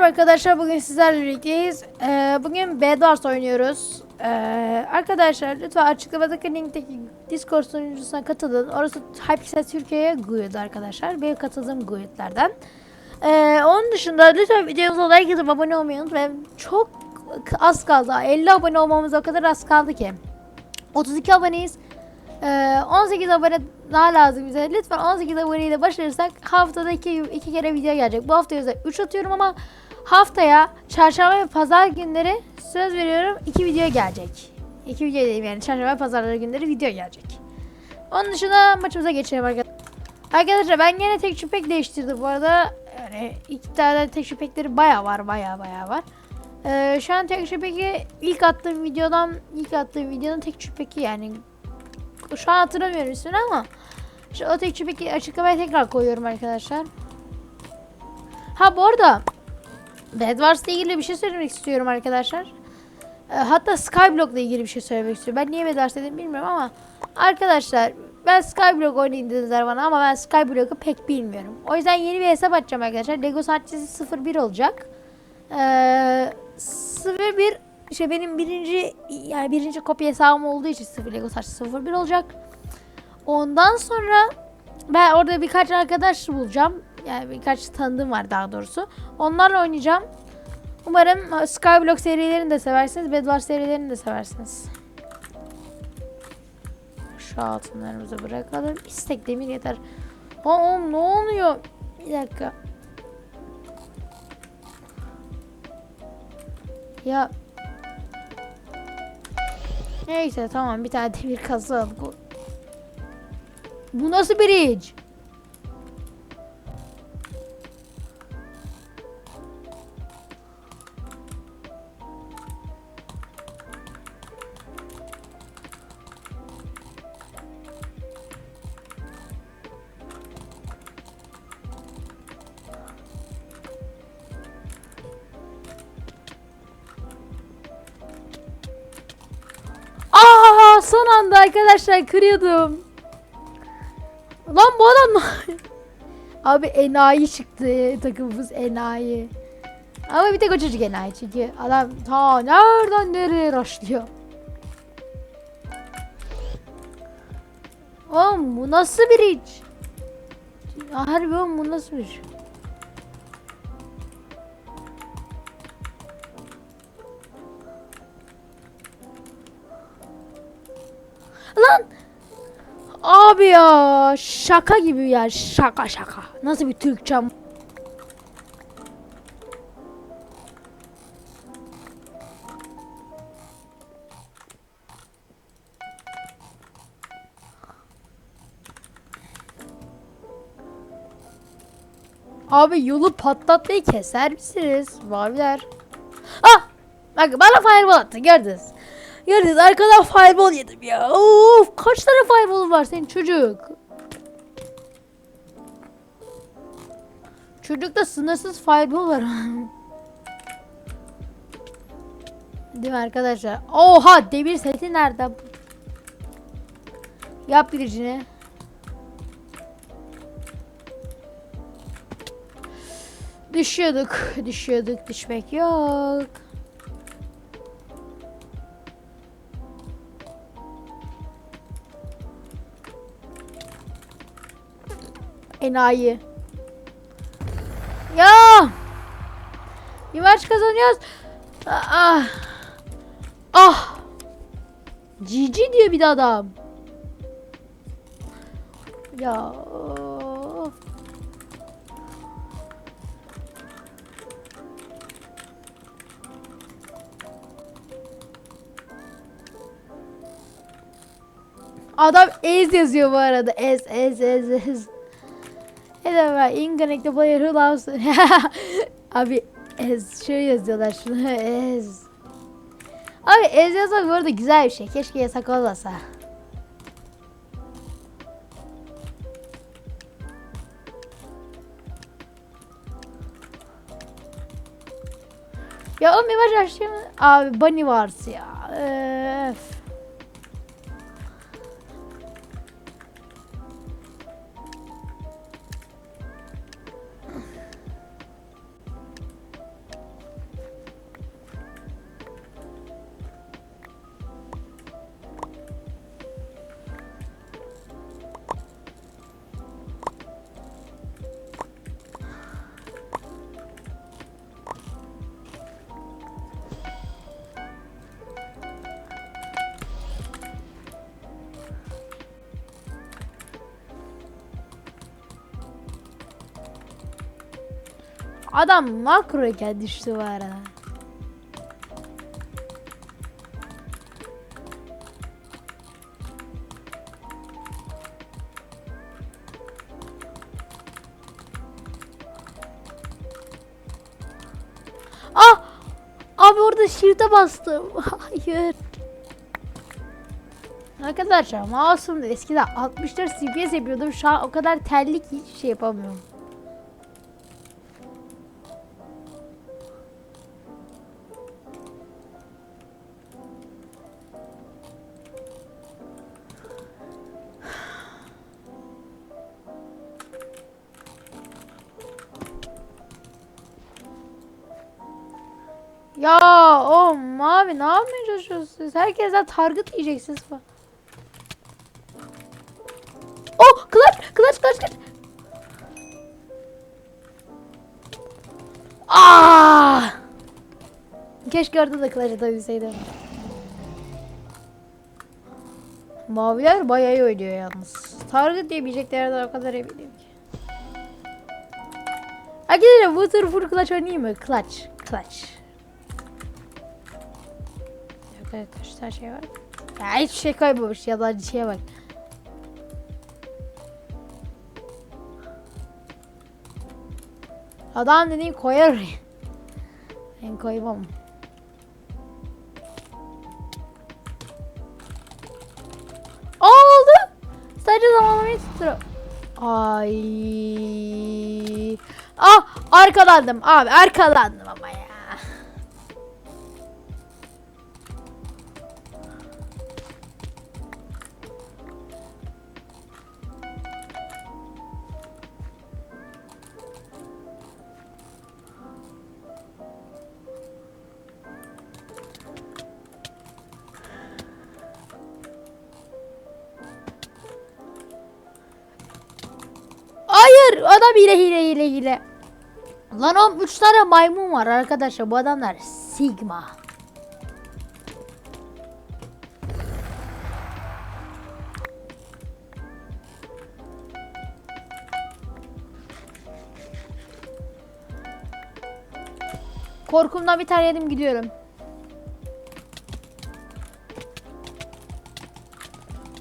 Merhaba arkadaşlar bugün sizlerle birlikteyiz. Ee, bugün Bedwars oynuyoruz. Ee, arkadaşlar lütfen açıklamadaki linkteki Discord sunucusuna katılın. Orası Hypixel Türkiye'ye GUID arkadaşlar. Benim katıldığım GUID'lerden. Ee, onun dışında lütfen videomuza like atıp abone olmayı unutmayın. Çok az kaldı. 50 abone olmamız o kadar az kaldı ki. 32 aboneyiz. Ee, 18 abone daha lazım bize. Lütfen 18 aboneyle başlarsak haftada 2 iki, iki kere video gelecek. Bu hafta özel 3 atıyorum ama haftaya çarşamba ve pazar günleri söz veriyorum 2 video gelecek. 2 video değil yani çarşamba ve pazarları günleri video gelecek. Onun dışında maçımıza geçelim arkadaşlar. Arkadaşlar ben yine tek pek değiştirdim bu arada. Yani iki tane tek pekleri baya var baya baya var. Ee, şu an tek peki ilk attığım videodan ilk attığım videonun tek peki yani şu an hatırlamıyorum üstüne ama şu o tek peki açıklamaya tekrar koyuyorum arkadaşlar. Ha bu arada Bedwars ile ilgili bir şey söylemek istiyorum arkadaşlar. Ee, hatta Skyblock ile ilgili bir şey söylemek istiyorum. Ben niye Bedwars dedim bilmiyorum ama arkadaşlar ben Skyblock oynayın dediler bana ama ben Skyblock'u pek bilmiyorum. O yüzden yeni bir hesap açacağım arkadaşlar. Lego Saatçisi 01 olacak. Ee, 01 işte benim birinci yani birinci kopya hesabım olduğu için 0 Lego Saatçisi 01 olacak. Ondan sonra ben orada birkaç arkadaş bulacağım. Yani birkaç tanıdığım var daha doğrusu. Onlarla oynayacağım. Umarım Skyblock serilerini de seversiniz. Bedwars serilerini de seversiniz. Şu altınlarımızı bırakalım. İstek demir yeter. Oğlum ne oluyor? Bir dakika. Ya. Neyse tamam bir tane demir kazı Bu nasıl bridge? Aa son anda arkadaşlar kırıyordum. Lan bu adam Abi enayi çıktı takımımız enayi. Ama bir tek o çocuk enayi çünkü adam ta nereden nereye rushlıyor. Oğlum bu nasıl bir iç? Harbi oğlum bu nasıl bir Lan Abi ya şaka gibi ya şaka şaka. Nasıl bir Türkçem? Abi yolu patlatmayı keser misiniz? Maviler. Ah! Bak bana fireball attı gördünüz. Gördünüz arkadan fireball yedim ya. Of kaç tane fireball var senin çocuk? Çocukta sınırsız fireball var. Değil mi arkadaşlar? Oha demir seti nerede? Yap biricini. Düşüyorduk, düşüyorduk, düşmek yok. Enayi. Ya! Maç kazanıyoruz. Ah! Ah! GG diyor bir de adam. Ya. Adam ez yazıyor bu arada. Ez ez ez ez. Hello ben inconnected player who loves Abi ez şöyle yazıyorlar şunu ez. Abi ez yazmak bu arada güzel bir şey. Keşke yasak olmasa. Ya o mimar açtım. Abi bunny vars ya. Öf. Adam makroyken düştü bu arada. Ah! Abi orada shift'e bastım. Hayır. Arkadaşlar mouse'umda eskiden 64 FPS yapıyordum. Şu an o kadar terli ki hiç şey yapamıyorum. Mavi ne yapmaya çalışıyorsunuz? Herkesten target yiyeceksiniz falan. Oh kılıç kılıç kılıç kılıç. Ah! Keşke orada da kılıç atabilseydim. Maviler bayağı iyi oynuyor yalnız. Target diyebileceklerden o kadar eminim ki. Arkadaşlar full clutch oynayayım mı? Clutch. Clutch. Evet kaç tane şey var. Ya hiçbir şey koymamış yabancı şeye bak. Adam dediğin koyar oraya. Ben koymam. Aa oldu. Sadece zamanlamayı tutuyor. Ay. Ah arkalandım abi arkalandım ama ya. Hayır adam hile hile hile hile. Lan oğlum 3 tane maymun var arkadaşlar bu adamlar Sigma. Korkumdan bir tane yedim gidiyorum.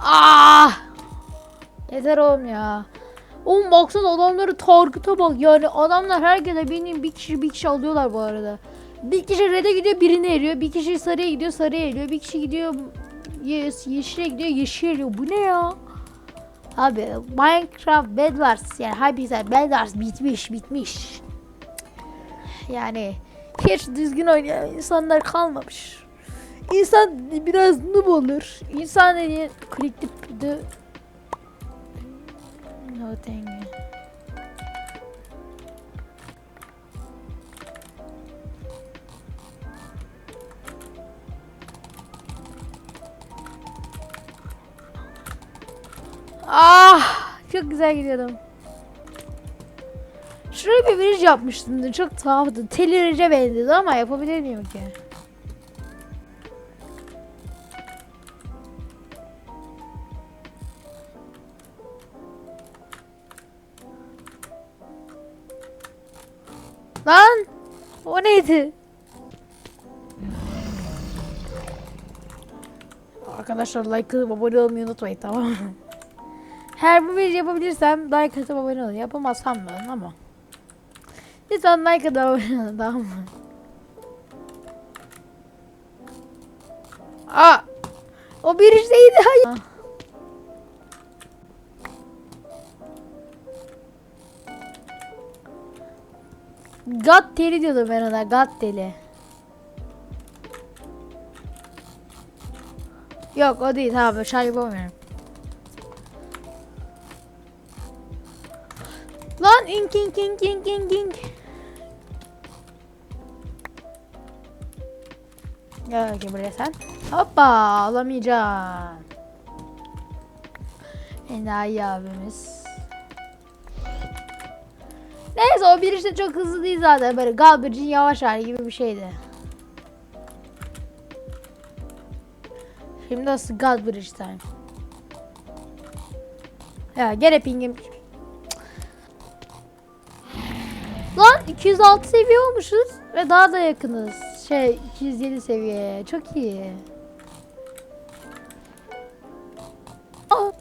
Ah! Yeter oğlum ya. Oğlum baksana adamları target'a bak yani adamlar herkese benim bir kişi bir kişi alıyorlar bu arada. Bir kişi red'e gidiyor birini eriyor. Bir kişi sarıya gidiyor sarıya eriyor. Bir kişi gidiyor yes, yeşile gidiyor yeşil eriyor. Bu ne ya? Abi Minecraft Bed Wars yani Hypixel Bed Wars bitmiş bitmiş. Yani hiç düzgün oynayan insanlar kalmamış. İnsan biraz noob olur. İnsan dediğin click you. Ah, çok güzel gidiyordum. Şuraya bir viraj yapmıştım. Çok tuhaftı. Telirice benziyordu ama yapabilir miyim ki? O neydi? Arkadaşlar like atıp abone olmayı unutmayın tamam mı? Her bu videoyu yapabilirsem like atıp abone olun. Yapamazsam da ama. Lütfen like atıp abone olun tamam mı? Aa! O bir şeydi hayır. God deli diyordum ben ona. God deli. Yok o değil tamam an yapamıyorum. Lan ink ink ink ink ink ink. Gel bakayım buraya sen. Hoppa alamayacağım. Enayi abimiz. Neyse o bir işte çok hızlı değil zaten böyle Galbircin yavaş hali gibi bir şeydi. Şimdi nasıl Galbridge time. Ya gene pingim. Lan 206 seviye olmuşuz ve daha da yakınız. Şey 207 seviyeye. Çok iyi. Aa.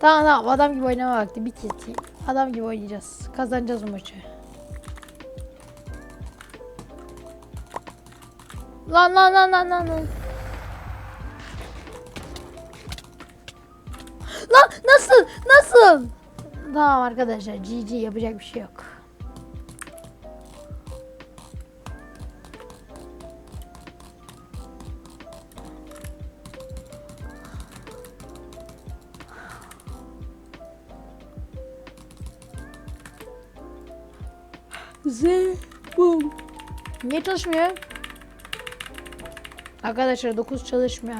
Tamam tamam adam gibi oynama vakti. Bir kez. Adam gibi oynayacağız. Kazanacağız bu maçı. Lan lan lan lan lan lan. Lan nasıl? Nasıl? Tamam arkadaşlar GG yapacak bir şey yok. Z bum. Niye çalışmıyor? Arkadaşlar 9 çalışmıyor.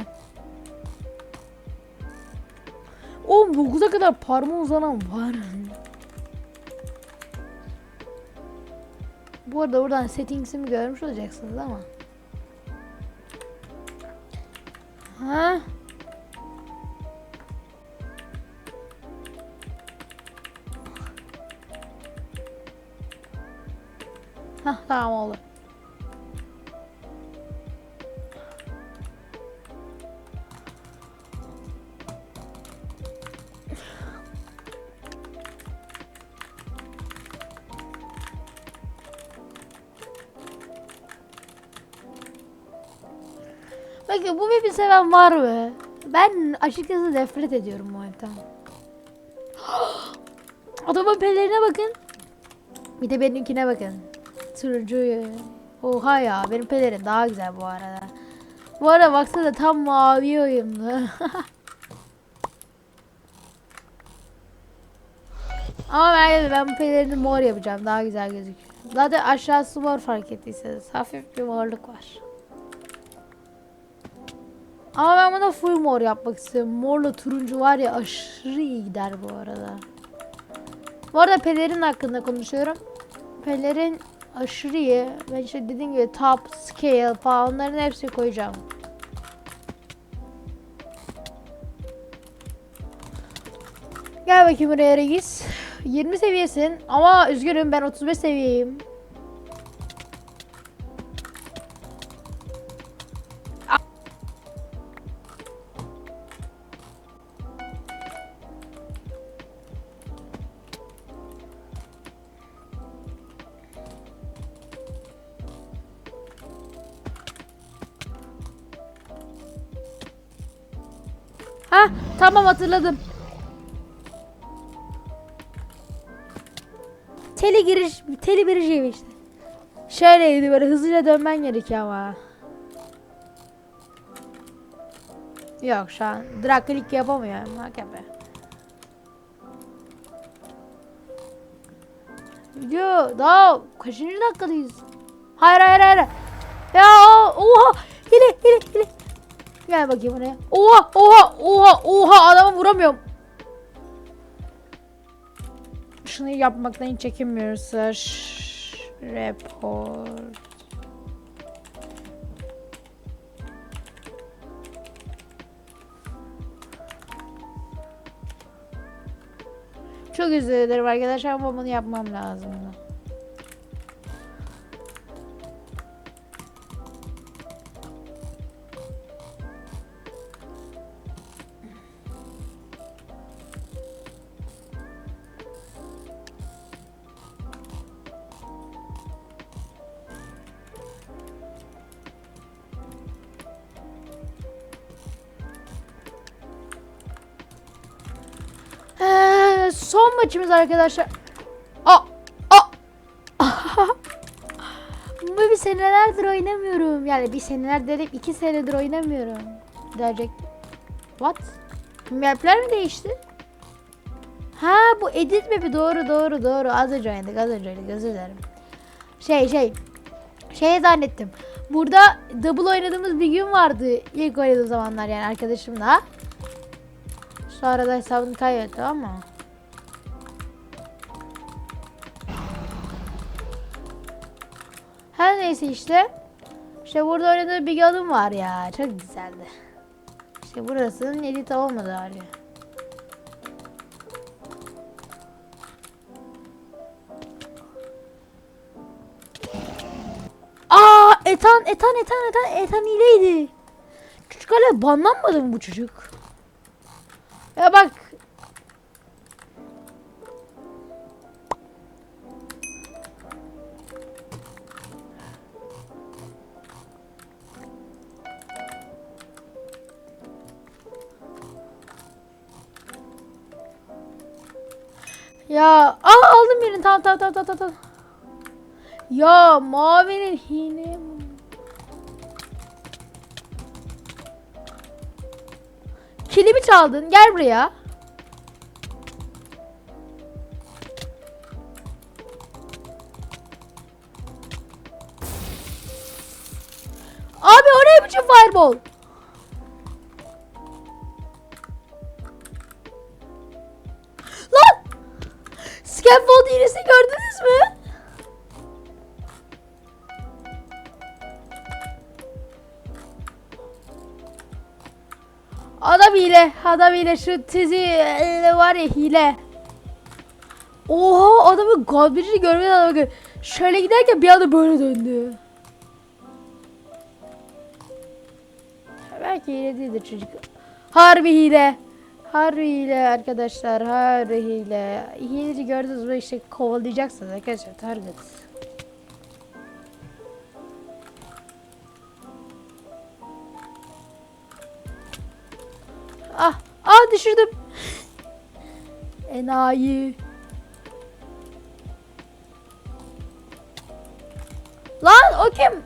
Oğlum 9'a kadar parmağı uzanan var. Bu arada buradan settings'imi görmüş olacaksınız ama. Ha? Hah tamam oldu. Bakın bu map'i seven var mı? Ben açıkçası nefret ediyorum bu map'ten. Adamın pelerine bakın. Bir de benimkine bakın. Turuncu. Oha ya benim pelerin daha güzel bu arada. Bu arada baksana tam mavi uyumlu. Ama ben, ben bu pelerini mor yapacağım. Daha güzel gözüküyor. Zaten aşağısı mor fark ettiyseniz. Hafif bir morluk var. Ama ben buna full mor yapmak istiyorum. Morla turuncu var ya aşırı iyi gider bu arada. Bu arada pelerin hakkında konuşuyorum. Pelerin aşırı iyi. Ben işte dediğim gibi top, scale falan onların hepsini koyacağım. Gel bakayım buraya Regis. 20 seviyesin ama üzgünüm ben 35 seviyeyim. Ha tamam hatırladım. Tele giriş, tele bir şey işte. Şöyleydi böyle hızlıca dönmen gerekiyor ama. Yok şu an drag click yapamıyorum. Hakikaten. Yo daha kaçıncı dakikadayız? Hayır hayır hayır. Ya oha hile hile hile. Gel bakayım buraya. Oha oha oha oha adamı vuramıyorum. Şunu yapmaktan hiç çekinmiyoruz. Report. Çok dilerim arkadaşlar ama bunu yapmam lazım. Son maçımız arkadaşlar. Aa, aa. Bu bir senelerdir oynamıyorum. Yani bir seneler dedim iki senedir oynamıyorum. Diyecek. What? Mapler mi değişti? Ha bu edit map'i doğru doğru doğru. Az önce oynadık az önce oynadık özür dilerim. Şey şey. Şey zannettim. Burada double oynadığımız bir gün vardı. ilk oynadığım zamanlar yani arkadaşımla. Sonra da hesabını kaybetti ama. Her neyse işte. İşte burada oynadığı bir adım var ya. Çok güzeldi. İşte burasının edit olmadı hali. Aa, Etan, Etan, Etan, Etan, Etan iyiydi. Çocuk hala banlanmadı mı bu çocuk? Ya bak Ya aa aldım birini tamam tamam tamam tamam tamam. Ya mavinin hile Kilimi çaldın gel buraya. Abi o ne biçim fireball? Adam hile. Şu tizi e, var ya hile. Oha adamı god birini görmeden adamı gör. Şöyle giderken bir anda böyle döndü. Belki hile değildir çocuk. Harbi hile. Harbi hile arkadaşlar. Harbi hile. Hileci gördünüz mü işte kovalayacaksınız arkadaşlar. Target. Ah, ah düşürdüm. Enayi. Lan o kim?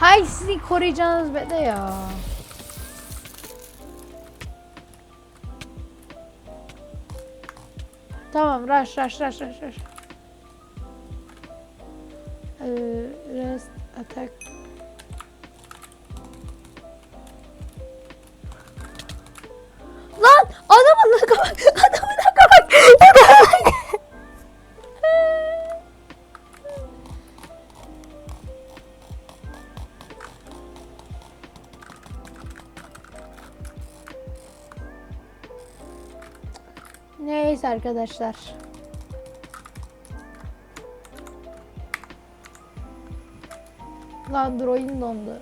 Hay sizi koruyacağınız be de ya. Tamam rush rush rush rush rush. Ee, rest attack. Lan adamın laka bak. Adamın. Laka bak. Neyse arkadaşlar. Lan dur dondu.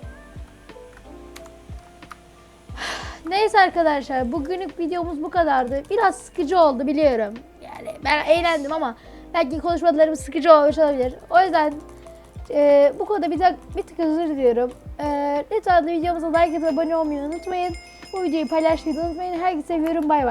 Neyse arkadaşlar bugünlük videomuz bu kadardı. Biraz sıkıcı oldu biliyorum. Yani ben eğlendim ama belki konuşmalarım sıkıcı olmuş olabilir. O yüzden e, bu konuda bir, bir tık özür diliyorum. E, lütfen de videomuza like atıp abone olmayı unutmayın. Bu videoyu paylaşmayı unutmayın. Herkese seviyorum. Bay bay.